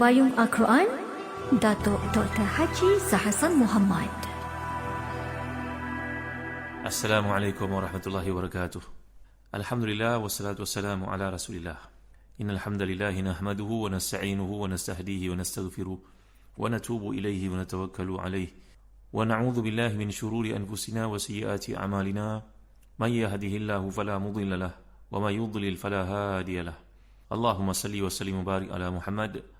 Pembayung Al-Quran Datuk Dr. Haji Zahasan Muhammad Assalamualaikum warahmatullahi wabarakatuh. Alhamdulillah wassalatu wassalamu ala Rasulillah. Innal hamdalillah nahmaduhu wa nasta'inuhu wa nastahdihi wa nastaghfiruh wa natubu ilayhi wa natawakkalu alayhi wa na'udzu billahi min shururi anfusina wa sayyiati a'malina. Man yahdihillahu fala mudilla lahu wa may yudlil fala hadiya lahu. اللهم صل وسلم وبارك على محمد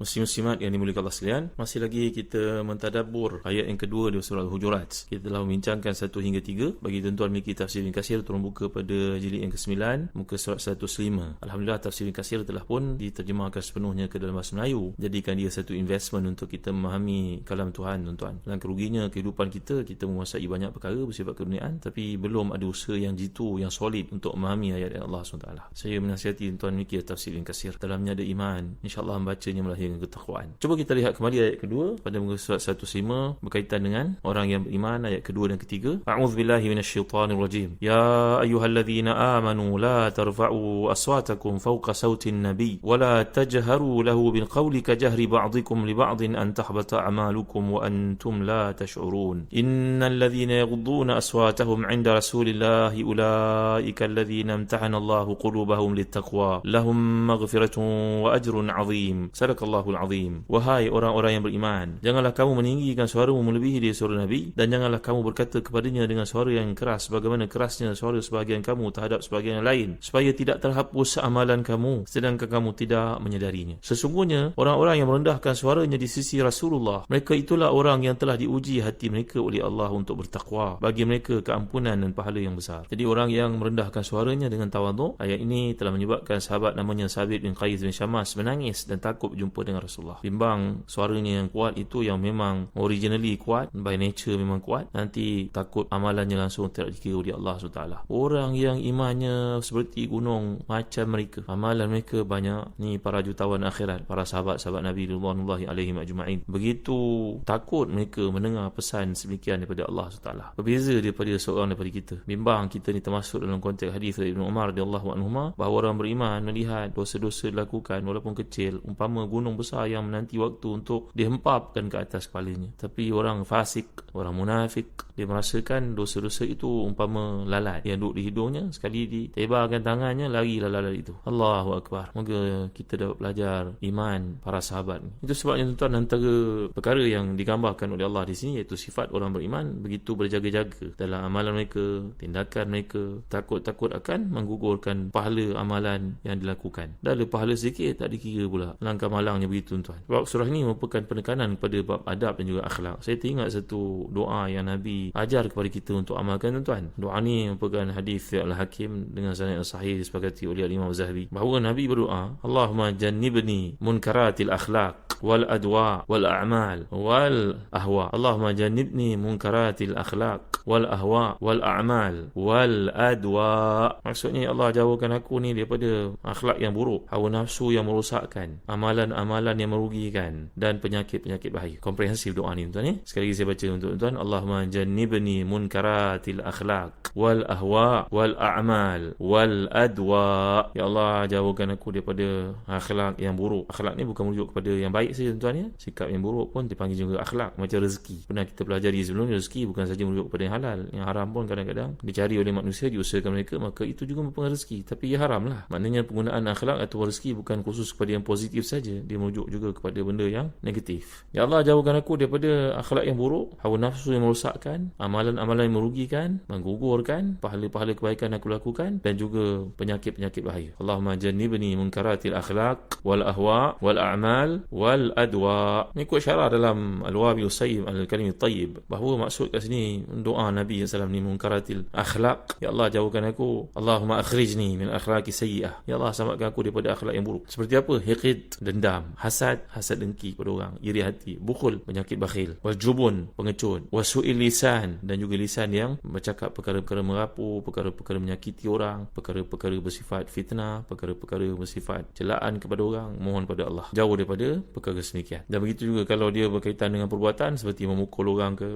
Muslim-muslimat yang dimuliakan Allah sekalian Masih lagi kita mentadabur ayat yang kedua di surah Al-Hujurat. Kita telah membincangkan satu hingga tiga Bagi tuan-tuan memiliki tafsir bin kasir Turun buka pada jilid yang ke-9 Muka surat 105 Alhamdulillah tafsir bin kasir telah pun diterjemahkan sepenuhnya ke dalam bahasa Melayu. Jadikan dia satu investment untuk kita memahami kalam Tuhan tuan-tuan. Dan keruginya kehidupan kita Kita menguasai banyak perkara bersifat keduniaan Tapi belum ada usaha yang jitu, yang solid Untuk memahami ayat-ayat Allah SWT. Saya menasihati tuan-tuan memiliki tafsir bin kasir Dalamnya ada iman. InsyaAllah membacanya melahirkan dengan ketakwaan. Cuba kita lihat kembali ayat kedua pada muka surat 105 berkaitan dengan orang yang beriman ayat kedua dan ketiga. A'udzubillahi minasyaitonirrajim. Ya ayyuhalladzina amanu la tarfa'u aswatakum fawqa sautin nabi wa la tajharu lahu bil qawli ka jahri ba'dikum li ba'din an tahbata a'malukum wa antum la tash'urun. Innal ladzina yaghudduna aswatahum 'inda rasulillahi ulaika alladzina imtahana Allahu qulubahum littaqwa lahum maghfiratun wa ajrun 'azim. Sadaqallahu Allahul Azim. Wahai orang-orang yang beriman, janganlah kamu meninggikan suaramu melebihi dari suara Nabi dan janganlah kamu berkata kepadanya dengan suara yang keras bagaimana kerasnya suara sebahagian kamu terhadap sebahagian yang lain supaya tidak terhapus amalan kamu sedangkan kamu tidak menyadarinya. Sesungguhnya orang-orang yang merendahkan suaranya di sisi Rasulullah, mereka itulah orang yang telah diuji hati mereka oleh Allah untuk bertakwa. Bagi mereka keampunan dan pahala yang besar. Jadi orang yang merendahkan suaranya dengan tawaduk, ayat ini telah menyebabkan sahabat namanya Sabit bin Qais bin Syamas menangis dan takut berjumpa dengan Rasulullah. Bimbang suaranya yang kuat itu yang memang originally kuat, by nature memang kuat, nanti takut amalannya langsung tidak dikira oleh Allah SWT. Orang yang imannya seperti gunung macam mereka, amalan mereka banyak, ni para jutawan akhirat, para sahabat-sahabat Nabi Ridwanullahi alaihi majma'in. Begitu takut mereka mendengar pesan sedemikian daripada Allah SWT. Berbeza daripada seorang daripada kita. Bimbang kita ni termasuk dalam konteks hadis dari Ibn Umar radhiyallahu anhu bahawa orang beriman melihat dosa-dosa dilakukan walaupun kecil umpama gunung besar yang menanti waktu untuk dihempapkan ke atas kepalanya. Tapi orang fasik, orang munafik, dia merasakan dosa-dosa itu umpama lalat yang duduk di hidungnya, sekali ditebarkan tangannya, lari lalat itu. Allahu Akbar. Moga kita dapat belajar iman para sahabat. Itu sebabnya tuan-tuan antara perkara yang digambarkan oleh Allah di sini iaitu sifat orang beriman begitu berjaga-jaga dalam amalan mereka, tindakan mereka, takut-takut akan menggugurkan pahala amalan yang dilakukan. Dan ada pahala sedikit tak dikira pula. Langkah malangnya begitu tuan-tuan. Sebab surah ini merupakan penekanan kepada bab adab dan juga akhlak. Saya teringat satu doa yang Nabi ajar kepada kita untuk amalkan tuan-tuan. Doa ini merupakan hadis Al-Hakim dengan sanad yang sahih disepakati oleh Imam Zahabi. Bahawa Nabi berdoa, Allahumma jannibni munkaratil akhlaq wal adwa wal a'mal wal ahwa. Allahumma jannibni munkaratil akhlaq wal ahwa wal a'mal wal adwa. Maksudnya Allah jauhkan aku ni daripada akhlak yang buruk, hawa nafsu yang merosakkan, amalan-amalan amalan yang merugikan dan penyakit-penyakit bahaya. Komprehensif doa ni tuan-tuan ya. Sekali lagi saya baca untuk tuan-tuan. Allahumma jannibni munkaratil akhlaq wal ahwa wal a'mal wal adwa. Ya Allah jauhkan aku daripada akhlak yang buruk. Akhlak ni bukan merujuk kepada yang baik saja tuan-tuan ya. Sikap yang buruk pun dipanggil juga akhlak macam rezeki. Pernah kita pelajari sebelum rezeki bukan saja merujuk kepada yang halal. Yang haram pun kadang-kadang dicari oleh manusia diusahakan mereka maka itu juga merupakan rezeki. Tapi ia haram lah. Maknanya penggunaan akhlak atau rezeki bukan khusus kepada yang positif saja. Dia merujuk juga kepada benda yang negatif. Ya Allah jauhkan aku daripada akhlak yang buruk, hawa nafsu yang merosakkan, amalan-amalan yang merugikan, menggugurkan pahala-pahala kebaikan yang aku lakukan dan juga penyakit-penyakit bahaya. Allahumma jannibni munkaratil akhlaq wal ahwa wal a'mal wal adwa. Ikut syarah dalam Al-Wabi Usayyib Al-Kalim Tayyib bahawa maksud kat sini doa Nabi SAW ni munkaratil akhlaq. Ya Allah jauhkan aku. Allahumma akhrijni min akhlaqi sayyi'ah. Ya Allah selamatkan aku daripada akhlak yang buruk. Seperti apa? Hiqid, dendam, hasad, hasad dengki kepada orang, iri hati, bukhul, penyakit bakhil, wal jubun, pengecut, wasu'il lisan dan juga lisan yang bercakap perkara-perkara merapu, perkara-perkara menyakiti orang, perkara-perkara bersifat fitnah, perkara-perkara bersifat celaan kepada orang, mohon pada Allah. Jauh daripada perkara semikian. Dan begitu juga kalau dia berkaitan dengan perbuatan seperti memukul orang ke,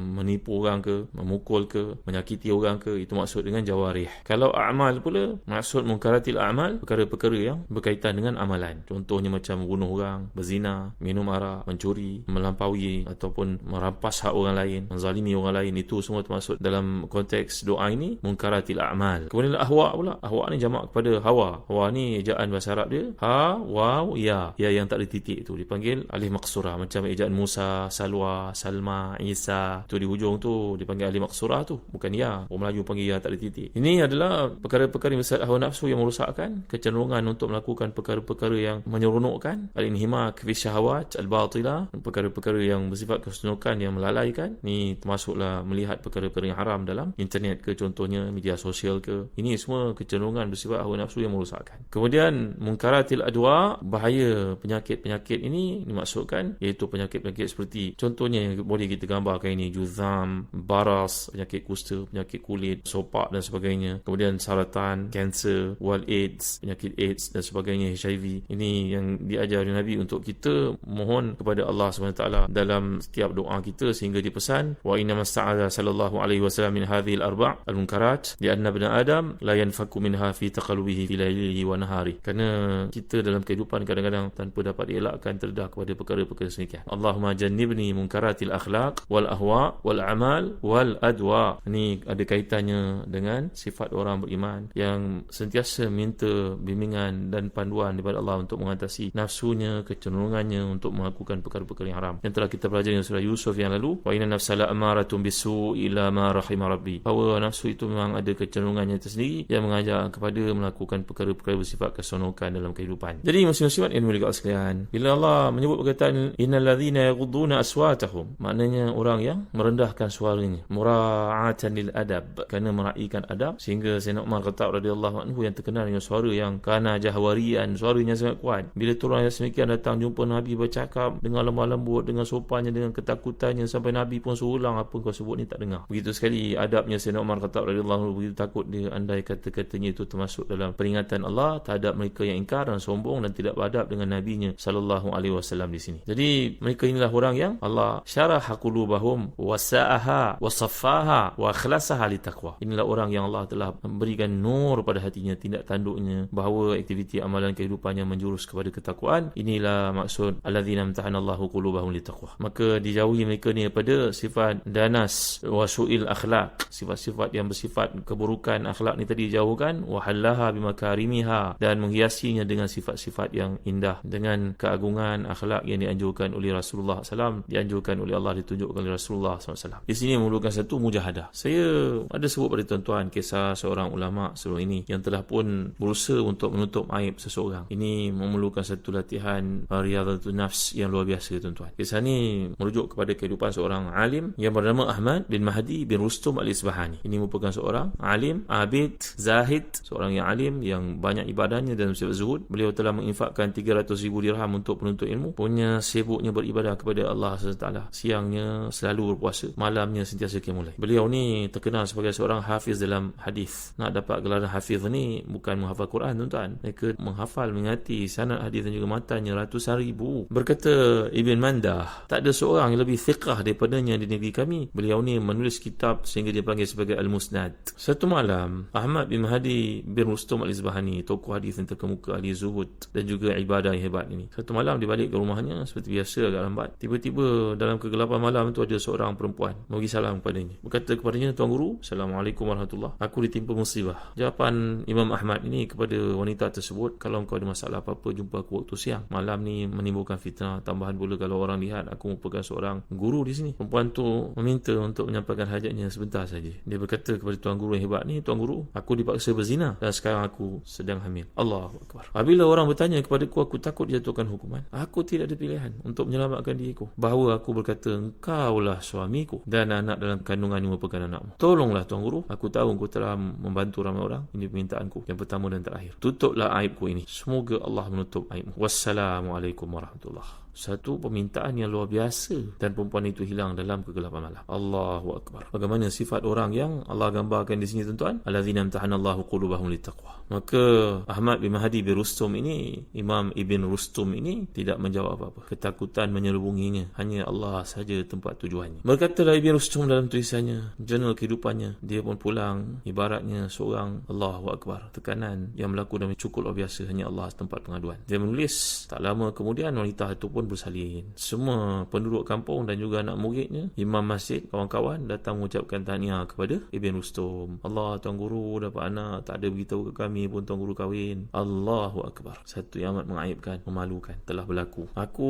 menipu orang ke, memukul ke, menyakiti orang ke, itu maksud dengan jawarih. Kalau amal pula, maksud mungkaratil amal, perkara-perkara yang berkaitan dengan amalan. Contohnya macam bunuh orang, berzina, minum arak, mencuri, melampaui ataupun merampas hak orang lain, menzalimi orang lain, itu semua termasuk dalam konteks doa ini, mungkaratil amal. Kemudian ahwa pula. Ahwa ni jamak kepada hawa. Hawa ni ejaan bahasa Arab dia. Ha, waw, ya. Ya yang tak ada titik tu. Dipanggil alih maksura. Macam ejaan Musa, Salwa, Salma, Isa. Tu di hujung tu dipanggil alih maksura tu. Bukan ya. Orang Melayu panggil ya tak ada titik. Ini adalah perkara-perkara besar hawa nafsu yang merosakkan kecenderungan untuk melakukan perkara-perkara yang menyeronokkan al-inhimak fi syahawat al-batila perkara-perkara yang bersifat kesenukan yang melalaikan ni termasuklah melihat perkara-perkara yang haram dalam internet ke contohnya media sosial ke ini semua kecenderungan bersifat hawa nafsu yang merosakkan kemudian munkaratil adwa bahaya penyakit-penyakit ini dimaksudkan iaitu penyakit-penyakit seperti contohnya yang boleh kita gambarkan ini juzam baras penyakit kusta penyakit kulit sopak dan sebagainya kemudian saratan kanser wal AIDS, penyakit AIDS dan sebagainya HIV. Ini yang diajar oleh Nabi untuk kita mohon kepada Allah SWT dalam setiap doa kita sehingga dipesan wa inna masta'adha sallallahu alaihi wasallam min hadhihi al-arba' al-munkarat li anna ibn adam la yanfaku minha fi taqallubihi fi laylihi wa nahari. Kerana kita dalam kehidupan kadang-kadang tanpa dapat dielakkan terdedah kepada perkara-perkara semikian. Allahumma jannibni munkaratil akhlaq wal ahwa wal amal wal adwa. Ini ada kaitannya dengan sifat orang beriman yang sentiasa minta bimbingan dan panduan daripada Allah untuk mengatasi nafsunya, kecenderungannya untuk melakukan perkara-perkara yang haram. Yang telah kita pelajari dalam surah Yusuf yang lalu, wa inna nafsala amaratun bisu ila ma rahima rabbi. Bahawa nafsu itu memang ada kecenderungannya tersendiri yang mengajak kepada melakukan perkara-perkara bersifat keseronokan dalam kehidupan. Jadi muslim-muslimat yang mulia sekalian, bila Allah menyebut perkataan innal ladzina yaghudduna aswatahum, maknanya orang yang merendahkan suaranya, mura'atan lil adab, kerana meraihkan adab sehingga Sayyidina Umar kata radhiyallahu anhu yang terkenal dengan suara yang kana jahwarian. Suaranya sangat kuat. Bila turun ayat semikian datang jumpa Nabi bercakap dengan lemah lembut dengan sopannya dengan ketakutannya sampai Nabi pun suruh ulang apa kau sebut ni? Tak dengar. Begitu sekali adabnya Sayyidina Umar kata radhiyallahu anhu begitu takut dia andai kata-katanya itu termasuk dalam peringatan Allah terhadap mereka yang ingkar dan sombong dan tidak beradab dengan nabinya sallallahu alaihi wasallam di sini. Jadi mereka inilah orang yang Allah syarah qulubahum wasa'aha wasaffaha wa akhlasaha litaqwa inilah orang yang Allah telah memberikan nur pada hatinya tindak tanduknya bahawa aktiviti amalan kehidupannya menjurus kepada ketakwaan. Inilah maksud alladzina amtahanallahu qulubahum litaqwa. Maka dijauhi mereka ni daripada sifat danas wa su'il akhlak sifat-sifat yang bersifat keburukan akhlak ni tadi dijauhkan. Wa halaha bimakarimiha dan menghiasinya dengan sifat-sifat yang indah. Dengan keagungan akhlak yang dianjurkan oleh Rasulullah SAW dianjurkan oleh Allah ditunjukkan oleh Rasulullah SAW di sini memerlukan satu mujahadah saya ada sebut pada tuan-tuan kisah seorang ulama sebelum ini yang telah pun berusaha untuk menutup aib seseorang. Ini memerlukan satu latihan riyadhatun nafs yang luar biasa tuan-tuan. Kisah ini merujuk kepada kehidupan seorang alim yang bernama Ahmad bin Mahdi bin Rustum al-Isbahani. Ini merupakan seorang alim, abid, zahid, seorang yang alim yang banyak ibadahnya dan sifat zuhud. Beliau telah menginfakkan 300 ribu dirham untuk penuntut ilmu. Punya sibuknya beribadah kepada Allah SWT. Siangnya selalu berpuasa. Malamnya sentiasa kemulai. Beliau ni terkenal sebagai seorang hafiz dalam hadis. Nak dapat gelaran hafiz ni bukan menghafal Quran tuan-tuan. Mereka menghafal, mengingati sanad hadis dan juga matanya ratusan ribu. Berkata Ibn Mandah, tak ada seorang yang lebih fiqah daripadanya di negeri kami. Beliau ni menulis kitab sehingga dia panggil sebagai Al-Musnad. Satu malam, Ahmad bin Mahdi bin Rustum Al-Izbahani, tokoh hadis yang terkemuka ahli zuhud dan juga ibadah yang hebat ini. Satu malam dia balik ke rumahnya seperti biasa agak lambat. Tiba-tiba dalam kegelapan malam tu ada seorang perempuan salam kepadanya. Berkata kepadanya, Tuan Guru, Assalamualaikum warahmatullahi Aku ditimpa musibah. Jawapan Imam Ahmad ini kepada wanita tersebut, kalau engkau ada masalah apa-apa, jumpa aku waktu siang. Malam ni menimbulkan fitnah. Tambahan pula kalau orang lihat aku merupakan seorang guru di sini. Perempuan tu meminta untuk menyampaikan hajatnya sebentar saja. Dia berkata kepada Tuan Guru yang hebat ni, Tuan Guru, aku dipaksa berzina dan sekarang aku sedang hamil. Allah Akbar. Apabila orang bertanya kepada aku, aku takut dijatuhkan hukuman. Aku tidak ada pilihan untuk menyelamatkan diriku. Bahawa aku berkata, engkaulah suamiku dan anak dalam kandungan ini merupakan anakmu. Tolonglah Tuan Guru. Aku tahu engkau telah membantu ramai orang. Ini permintaanku yang pertama dan terakhir. Tutuplah aibku ini. Semoga Allah menutup aibmu. Wassalamualaikum warahmatullahi satu permintaan yang luar biasa dan perempuan itu hilang dalam kegelapan malam. Allahu akbar. Bagaimana sifat orang yang Allah gambarkan di sini tuan-tuan? Allazina imtahanallahu qulubahum littaqwa. Maka Ahmad bin Mahdi bin Rustum ini, Imam Ibn Rustum ini tidak menjawab apa-apa. Ketakutan menyelubunginya. Hanya Allah saja tempat tujuannya. Berkatalah Ibn Rustum dalam tulisannya, jurnal kehidupannya, dia pun pulang ibaratnya seorang Allahu akbar. Tekanan yang berlaku dalam cukup luar biasa hanya Allah tempat pengaduan. Dia menulis tak lama kemudian wanita itu pun bersalin. Semua penduduk kampung dan juga anak muridnya, imam masjid, kawan-kawan datang mengucapkan tahniah kepada Ibn Rustum. Allah Tuan Guru dapat anak, tak ada beritahu ke kami pun Tuan Guru kahwin. Allahu Akbar. Satu yang amat mengaibkan, memalukan telah berlaku. Aku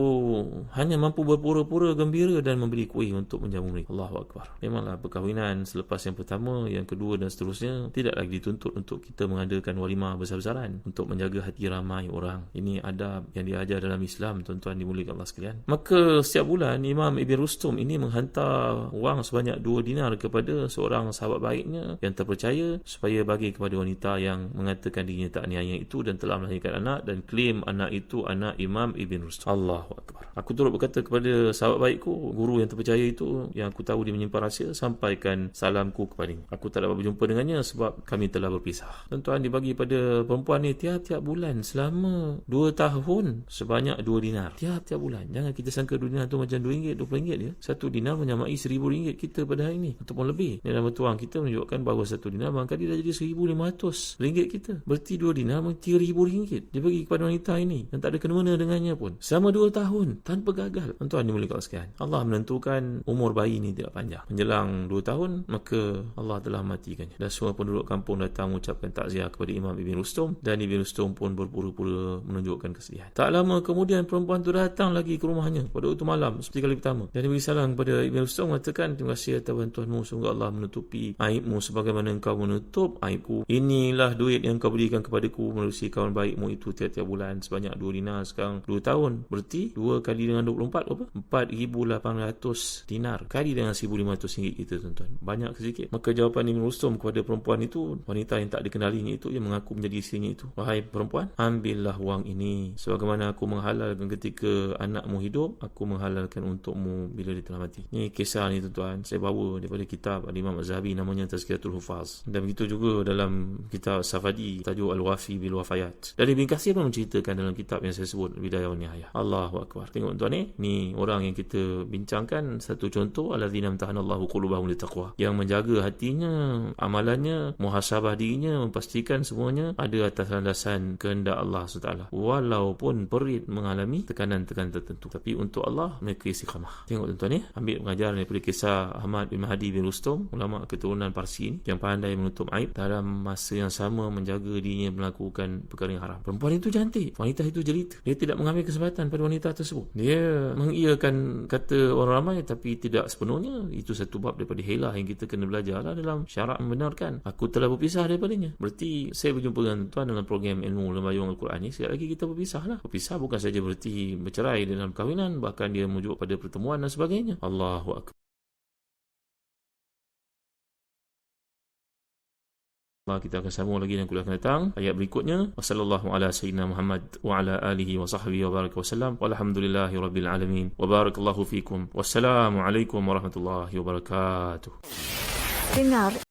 hanya mampu berpura-pura gembira dan memberi kuih untuk menjamu mereka. Allahu Akbar. Memanglah perkahwinan selepas yang pertama, yang kedua dan seterusnya tidak lagi dituntut untuk kita mengadakan walimah besar-besaran untuk menjaga hati ramai orang. Ini adab yang diajar dalam Islam, tuan-tuan dimuliakan Allah sekalian. Maka setiap bulan Imam Ibn Rustum ini menghantar wang sebanyak 2 dinar kepada seorang sahabat baiknya yang terpercaya supaya bagi kepada wanita yang mengatakan dirinya tak niaya itu dan telah melahirkan anak dan klaim anak itu anak Imam Ibn Rustum. Allahu Akbar. Aku turut berkata kepada sahabat baikku, guru yang terpercaya itu yang aku tahu dia menyimpan rahsia, sampaikan salamku kepadanya. Aku tak dapat berjumpa dengannya sebab kami telah berpisah. Tuan-tuan dibagi pada perempuan ni tiap-tiap bulan selama 2 tahun sebanyak 2 dinar. Tiap-tiap setiap bulan. Jangan kita sangka dinar tu macam RM2, RM20 dia. Satu dinar menyamai RM1,000 kita pada hari ini. Ataupun lebih. Dalam tuang kita menunjukkan bahawa satu dinar barangkali dah jadi RM1,500 kita. Berarti dua dinar RM3,000 dia bagi kepada wanita ini. Dan tak ada kena-mena dengannya pun. Selama dua tahun. Tanpa gagal. Tuan-tuan dimulai sekalian. Allah menentukan umur bayi ini tidak panjang. Menjelang dua tahun, maka Allah telah matikannya. Dan semua penduduk kampung datang mengucapkan takziah kepada Imam Ibn Rustum. Dan Ibn Rustum pun berpura-pura menunjukkan kesedihan. Tak lama kemudian perempuan itu datang datang lagi ke rumahnya pada waktu malam seperti kali pertama. Dan dia beri salam kepada Ibn Rustam mengatakan terima kasih atas bantuanmu. Semoga Allah menutupi aibmu sebagaimana engkau menutup aibku. Inilah duit yang kau berikan kepadaku melalui kawan baikmu itu tiap-tiap bulan sebanyak 2 dinar sekarang 2 tahun. Berarti 2 kali dengan 24 apa 4,800 dinar kali dengan 1,500 ringgit kita tuan-tuan. Banyak sedikit maka jawapan Ibn Rustam kepada perempuan itu wanita yang tak dikenalinya itu yang mengaku menjadi isinya itu. Wahai perempuan ambillah wang ini. Sebagaimana aku menghalalkan ketika anakmu hidup aku menghalalkan untukmu bila dia telah mati. Ni kisah ni tuan-tuan. Saya bawa daripada kitab Imam Az-Zahabi namanya Tazkiyatul Hufaz. Dan begitu juga dalam kitab Safadi tajuk Al-Wafi Bil Wafayat. Dan Ibn Qasir pun menceritakan dalam kitab yang saya sebut Bidayah wa Nihayah Allahu Akbar. Tengok tuan ni ni orang yang kita bincangkan satu contoh Alladzina amtahanallahu qulubahum litaqwa. Yang menjaga hatinya amalannya muhasabah dirinya memastikan semuanya ada atas landasan kehendak Allah SWT walaupun perit mengalami tekanan-tekanan keadaan tertentu. Tapi untuk Allah mereka istiqamah tengok tuan-tuan ni ambil pengajaran daripada kisah Ahmad bin Mahdi bin Rustum ulama keturunan Parsi ni yang pandai menutup aib dalam masa yang sama menjaga dirinya melakukan perkara yang haram. Perempuan itu cantik wanita itu jelita. Dia tidak mengambil kesempatan pada wanita tersebut. Dia mengiyakan kata orang ramai tapi tidak sepenuhnya. Itu satu bab daripada helah yang kita kena belajar lah dalam syarat membenarkan. Aku telah berpisah daripadanya. Berarti saya berjumpa dengan tuan dalam program ilmu lembayung Al-Quran ni sekali lagi kita berpisah lah. Berpisah bukan saja berarti bercerai bercerai dalam perkahwinan bahkan dia merujuk pada pertemuan dan sebagainya. Allahu akbar. Kita akan sambung lagi dengan kuliah akan datang. Ayat berikutnya wasallallahu ala sayyidina Muhammad wa ala alihi wa sahbihi wa baraka wasallam walhamdulillahi rabbil alamin. Wa barakallahu fikum. Wassalamu alaikum warahmatullahi wabarakatuh Dengar